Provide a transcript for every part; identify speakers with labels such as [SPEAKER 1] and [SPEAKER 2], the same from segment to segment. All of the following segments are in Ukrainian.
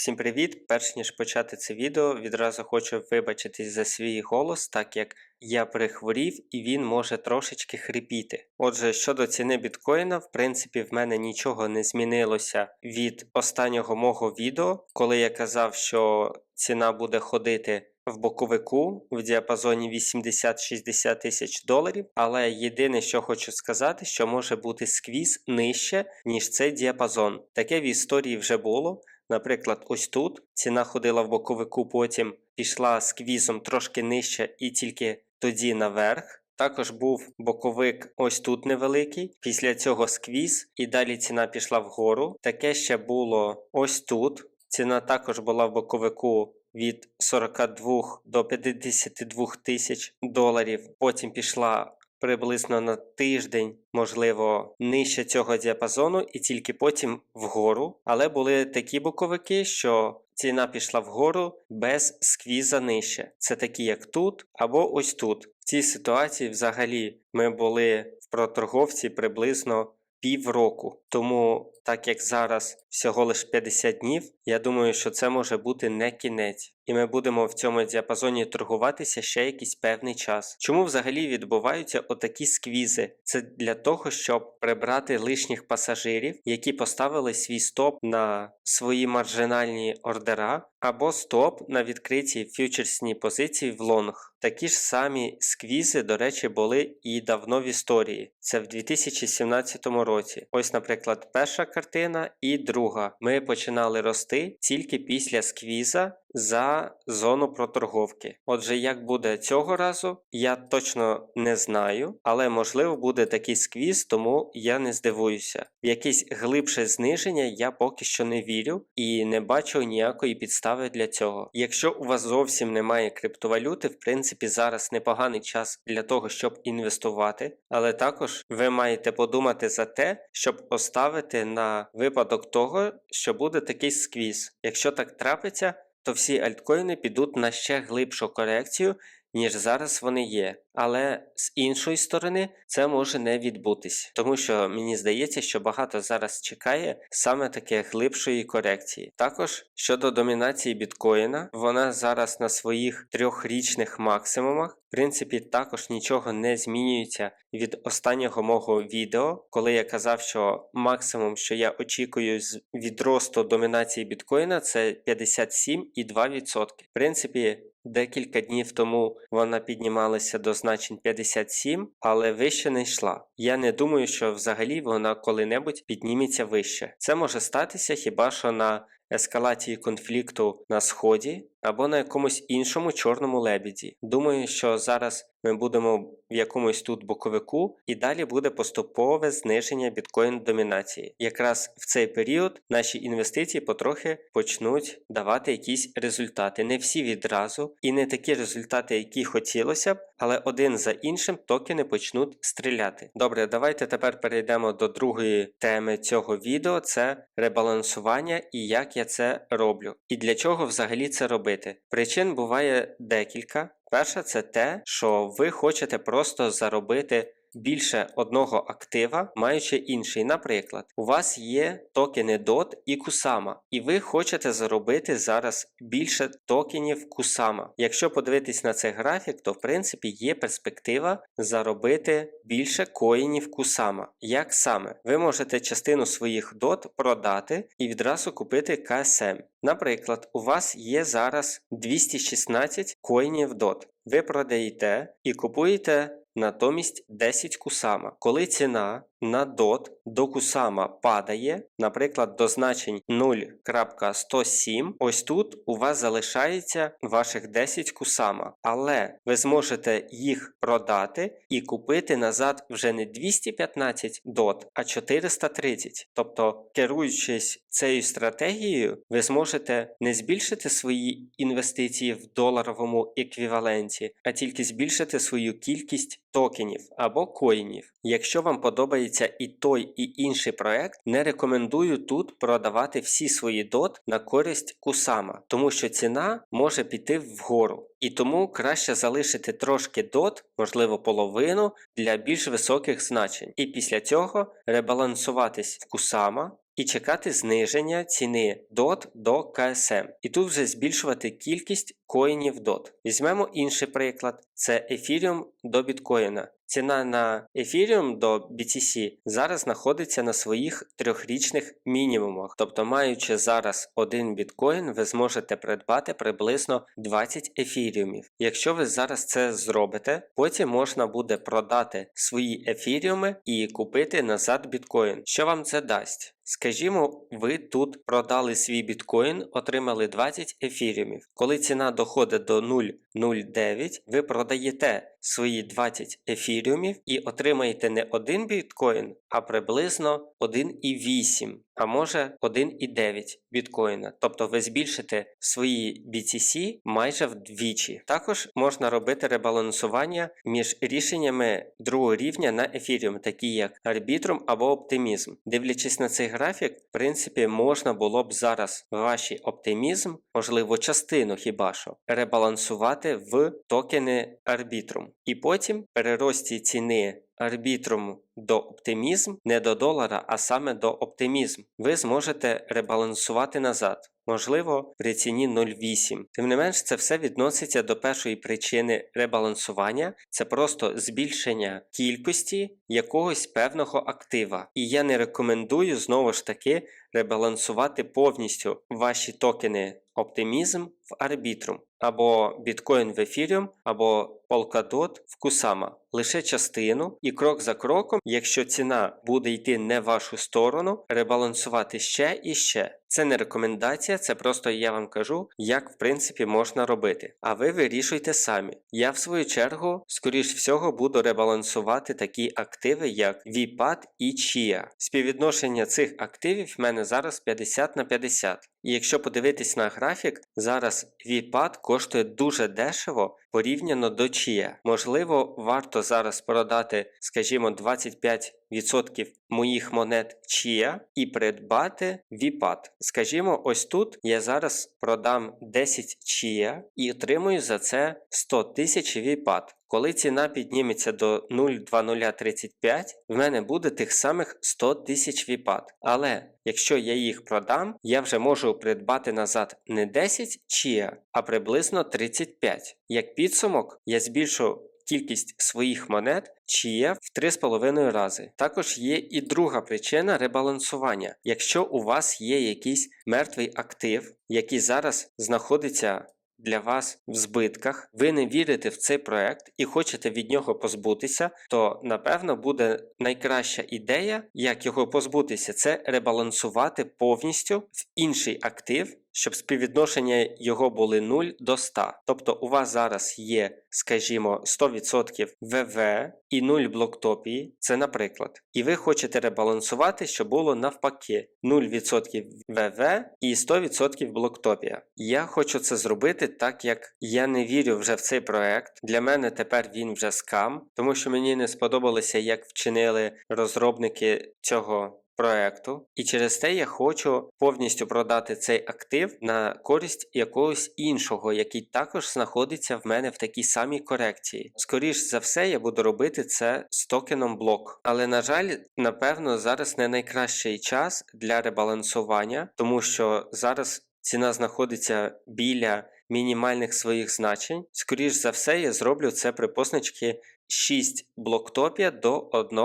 [SPEAKER 1] Всім привіт! Перш ніж почати це відео, відразу хочу вибачитись за свій голос, так як я прихворів і він може трошечки хрипіти. Отже, щодо ціни біткоїна, в принципі, в мене нічого не змінилося від останнього мого відео, коли я казав, що ціна буде ходити. В боковику в діапазоні 80-60 тисяч доларів, але єдине, що хочу сказати, що може бути сквіз нижче, ніж цей діапазон. Таке в історії вже було. Наприклад, ось тут ціна ходила в боковику, потім пішла сквізом трошки нижче і тільки тоді наверх. Також був боковик ось тут невеликий, після цього сквіз, і далі ціна пішла вгору. Таке ще було ось тут. Ціна також була в боковику від 42 до 52 тисяч доларів. Потім пішла приблизно на тиждень, можливо, нижче цього діапазону, і тільки потім вгору. Але були такі боковики, що ціна пішла вгору без сквіза нижче. Це такі, як тут або ось тут. В цій ситуації взагалі ми були в проторговці приблизно півроку. Тому, так як зараз всього лише 50 днів, я думаю, що це може бути не кінець. І ми будемо в цьому діапазоні торгуватися ще якийсь певний час. Чому взагалі відбуваються отакі сквізи? Це для того, щоб прибрати лишніх пасажирів, які поставили свій стоп на свої маржинальні ордера, або стоп на відкриті фьючерсні позиції в лонг. Такі ж самі сквізи, до речі, були і давно в історії. Це в 2017 році. Ось, наприклад, перша картина і друга. Ми починали рости тільки після сквіза за зону проторговки. Отже, як буде цього разу, я точно не знаю, але можливо буде такий сквіз, тому я не здивуюся. В якесь глибше зниження я поки що не вірю і не бачу ніякої підстави для цього. Якщо у вас зовсім немає криптовалюти, в принципі, зараз непоганий час для того, щоб інвестувати, але також ви маєте подумати за те, щоб поставити на випадок того, що буде такий сквіз. Якщо так трапиться, то всі альткоїни підуть на ще глибшу корекцію, ніж зараз вони є. Але з іншої сторони це може не відбутись, тому що мені здається, що багато зараз чекає саме таке глибшої корекції. Також щодо домінації біткоїна, вона зараз на своїх трьохрічних максимумах. В принципі, також нічого не змінюється від останнього мого відео, коли я казав, що максимум, що я очікую з відросту домінації біткоїна, це 57,2%. В принципі, декілька днів тому вона піднімалася до значень 57, але вище не йшла. Я не думаю, що взагалі вона коли-небудь підніметься вище. Це може статися хіба що на ескалації конфлікту на сході або на якомусь іншому чорному лебіді. Думаю, що зараз ми будемо в якомусь тут боковику, і далі буде поступове зниження біткоін домінації. Якраз в цей період наші інвестиції потрохи почнуть давати якісь результати. Не всі відразу, і не такі результати, які хотілося б, але один за іншим токени почнуть стріляти. Добре, давайте тепер перейдемо до другої теми цього відео: це ребалансування і як я це роблю. І для чого взагалі це робити. Причин буває декілька. Перша це те, що ви хочете просто заробити більше одного актива, маючи інший. Наприклад, у вас є токени DOT і Kusama, і ви хочете заробити зараз більше токенів Kusama. Якщо подивитись на цей графік, то в принципі є перспектива заробити більше коїнів Kusama. Як саме? Ви можете частину своїх DOT продати і відразу купити KSM. Наприклад, у вас є зараз 216 коїнів DOT. Ви продаєте і купуєте натомість 10 кусама. Коли ціна на DOT до кусама падає, наприклад, до значень 0.107, ось тут у вас залишається ваших 10 кусама, але ви зможете їх продати і купити назад вже не 215 DOT, а 430. Тобто, керуючись цією стратегією, ви зможете не збільшити свої інвестиції в доларовому еквіваленті, а тільки збільшити свою кількість токенів або коїнів. Якщо вам подобається і той, і інший проект, не рекомендую тут продавати всі свої DOT на користь Кусама, тому що ціна може піти вгору. І тому краще залишити трошки DOT, можливо половину, для більш високих значень. І після цього ребалансуватись в Кусама і чекати зниження ціни DOT до KSM. І тут вже збільшувати кількість коїнів DOT. Візьмемо інший приклад: це Ethereum до біткоїна. Ціна на Ethereum до BTC зараз знаходиться на своїх трьохрічних мінімумах. Тобто, маючи зараз один біткоін, ви зможете придбати приблизно 20 ефіріумів. Якщо ви зараз це зробите, потім можна буде продати свої ефіріуми і купити назад біткоін. Що вам це дасть? Скажімо, ви тут продали свій біткоін, отримали 20 ефіріумів. Коли ціна доходить до 0,09, ви продаєте свої 20 ефіріумів і отримаєте не один біткоін, а приблизно 1,8, а може 1,9 біткоїна. Тобто ви збільшите свої BTC майже вдвічі. Також можна робити ребалансування між рішеннями другого рівня на ефіріум, такі як арбітрум або оптимізм. Дивлячись на цей графік, в принципі, можна було б зараз ваші оптимізм, можливо, частину хіба що, ребалансувати в токени арбітрум. І потім перерості ціни арбітруму до оптимізм не до долара, а саме до оптимізм. Ви зможете ребалансувати назад. Можливо, при ціні 0,8. Тим не менш, це все відноситься до першої причини ребалансування, це просто збільшення кількості якогось певного актива. І я не рекомендую знову ж таки ребалансувати повністю ваші токени оптимізм в арбітрум, або біткоін в ефіріум, або Polkadot в Kusama. Лише частину і крок за кроком, якщо ціна буде йти не в вашу сторону, ребалансувати ще і ще. Це не рекомендація, це просто я вам кажу, як в принципі можна робити. А ви вирішуйте самі. Я в свою чергу, скоріш всього, буду ребалансувати такі активи, як VPAD і Chia. Співвідношення цих активів в мене зараз 50 на 50. І якщо подивитись на графік, зараз VPAD коштує дуже дешево порівняно до чия. Можливо, варто зараз продати, скажімо, 25% моїх монет чия і придбати Віпад. Скажімо, ось тут я зараз продам 10 чия і отримую за це 100 тисяч VPAD. Коли ціна підніметься до 0,2035, в мене буде тих самих 100 тисяч VPAD. Але якщо я їх продам, я вже можу придбати назад не 10 Chia, а приблизно 35. Як підсумок, я збільшу кількість своїх монет чи в 3,5 рази. Також є і друга причина ребалансування. Якщо у вас є якийсь мертвий актив, який зараз знаходиться для вас в збитках, ви не вірите в цей проект і хочете від нього позбутися, то напевно буде найкраща ідея, як його позбутися, це ребалансувати повністю в інший актив щоб співвідношення його були 0 до 100. Тобто у вас зараз є, скажімо, 100% ВВ і 0 блоктопії, це наприклад. І ви хочете ребалансувати, щоб було навпаки 0% ВВ і 100% блоктопія. Я хочу це зробити так, як я не вірю вже в цей проект. Для мене тепер він вже скам, тому що мені не сподобалося, як вчинили розробники цього проекту, і через те я хочу повністю продати цей актив на користь якогось іншого, який також знаходиться в мене в такій самій корекції. Скоріш за все, я буду робити це з токеном блок. Але, на жаль, напевно, зараз не найкращий час для ребалансування, тому що зараз ціна знаходиться біля мінімальних своїх значень. Скоріш за все, я зроблю це при позначці 6 блоктопія до 1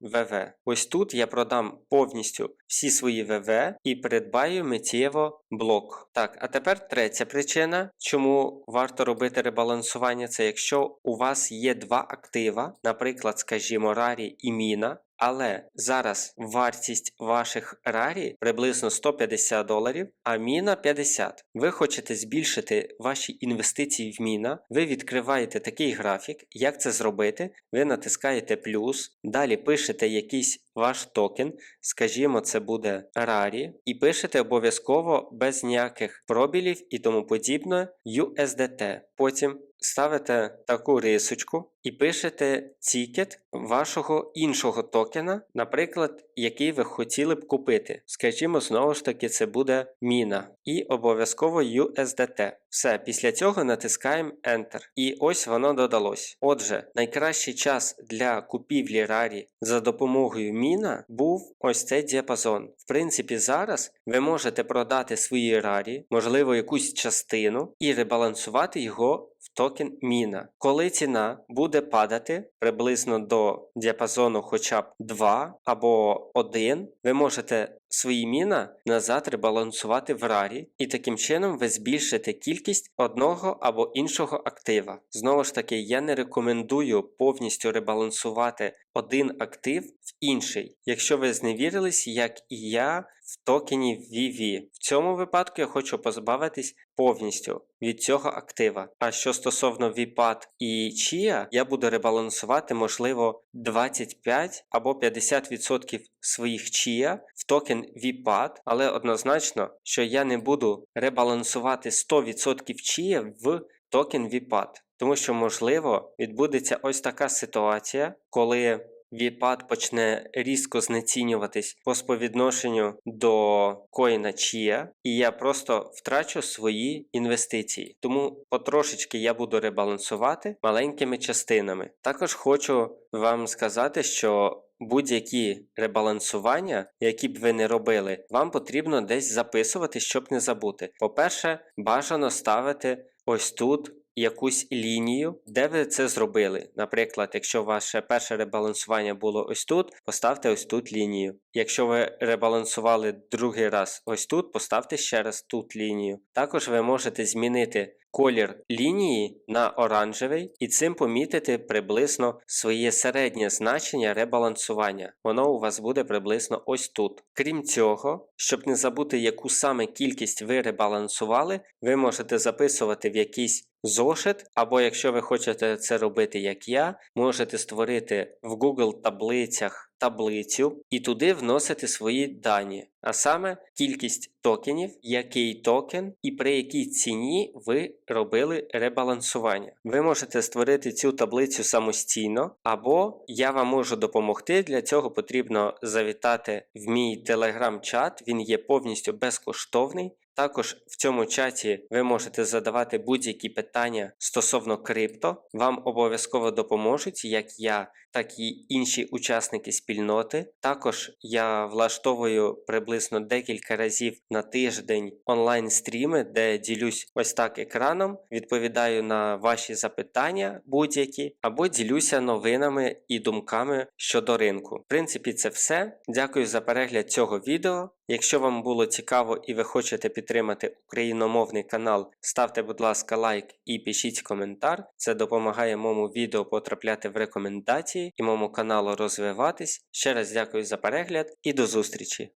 [SPEAKER 1] ВВ. Ось тут я продам повністю всі свої ВВ і придбаю миттєво блок. Так, а тепер третя причина, чому варто робити ребалансування, це якщо у вас є два актива, наприклад, скажімо, Рарі і Міна. Але зараз вартість ваших рарі приблизно 150 доларів, а міна 50. Ви хочете збільшити ваші інвестиції в міна, ви відкриваєте такий графік, як це зробити. Ви натискаєте плюс, далі пишете якийсь ваш токен, скажімо, це буде рарі, і пишете обов'язково без ніяких пробілів і тому подібне USDT. Потім ставите таку рисочку і пишете тікет вашого іншого токена, наприклад, який ви хотіли б купити. Скажімо, знову ж таки, це буде міна. І обов'язково USDT. Все, після цього натискаємо Enter. І ось воно додалось. Отже, найкращий час для купівлі рарі за допомогою міна міна був ось цей діапазон. В принципі, зараз ви можете продати свої рарі, можливо, якусь частину, і ребалансувати його токен міна. Коли ціна буде падати приблизно до діапазону хоча б 2 або 1, ви можете свої міна назад ребалансувати в рарі, і таким чином ви збільшите кількість одного або іншого актива. Знову ж таки, я не рекомендую повністю ребалансувати один актив в інший, якщо ви зневірились, як і я в токені VV. В цьому випадку я хочу позбавитись повністю від цього актива. А що стосовно VPAD і Chia, я буду ребалансувати, можливо, 25 або 50% своїх Chia в токен VPAD, але однозначно, що я не буду ребалансувати 100% Chia в токен VPAD. Тому що, можливо, відбудеться ось така ситуація, коли VPAD почне різко знецінюватись по співвідношенню до коїна Chia, і я просто втрачу свої інвестиції. Тому потрошечки я буду ребалансувати маленькими частинами. Також хочу вам сказати, що будь-які ребалансування, які б ви не робили, вам потрібно десь записувати, щоб не забути. По-перше, бажано ставити ось тут якусь лінію, де ви це зробили. Наприклад, якщо ваше перше ребалансування було ось тут, поставте ось тут лінію. Якщо ви ребалансували другий раз ось тут, поставте ще раз тут лінію. Також ви можете змінити колір лінії на оранжевий і цим помітити приблизно своє середнє значення ребалансування. Воно у вас буде приблизно ось тут. Крім цього, щоб не забути, яку саме кількість ви ребалансували, ви можете записувати в якийсь зошит, або якщо ви хочете це робити як я, можете створити в Google таблицях таблицю і туди вносити свої дані, а саме кількість токенів, який токен і при якій ціні ви робили ребалансування. Ви можете створити цю таблицю самостійно, або я вам можу допомогти. Для цього потрібно завітати в мій телеграм-чат, він є повністю безкоштовний. Також в цьому чаті ви можете задавати будь-які питання стосовно крипто. Вам обов'язково допоможуть, як я, так і інші учасники спільноти. Також я влаштовую приблизно декілька разів на тиждень онлайн стріми, де ділюсь ось так екраном, відповідаю на ваші запитання будь-які, або ділюся новинами і думками щодо ринку. В принципі, це все. Дякую за перегляд цього відео. Якщо вам було цікаво і ви хочете підтримати україномовний канал, ставте, будь ласка, лайк і пишіть коментар. Це допомагає моєму відео потрапляти в рекомендації і моєму каналу розвиватись. Ще раз дякую за перегляд і до зустрічі!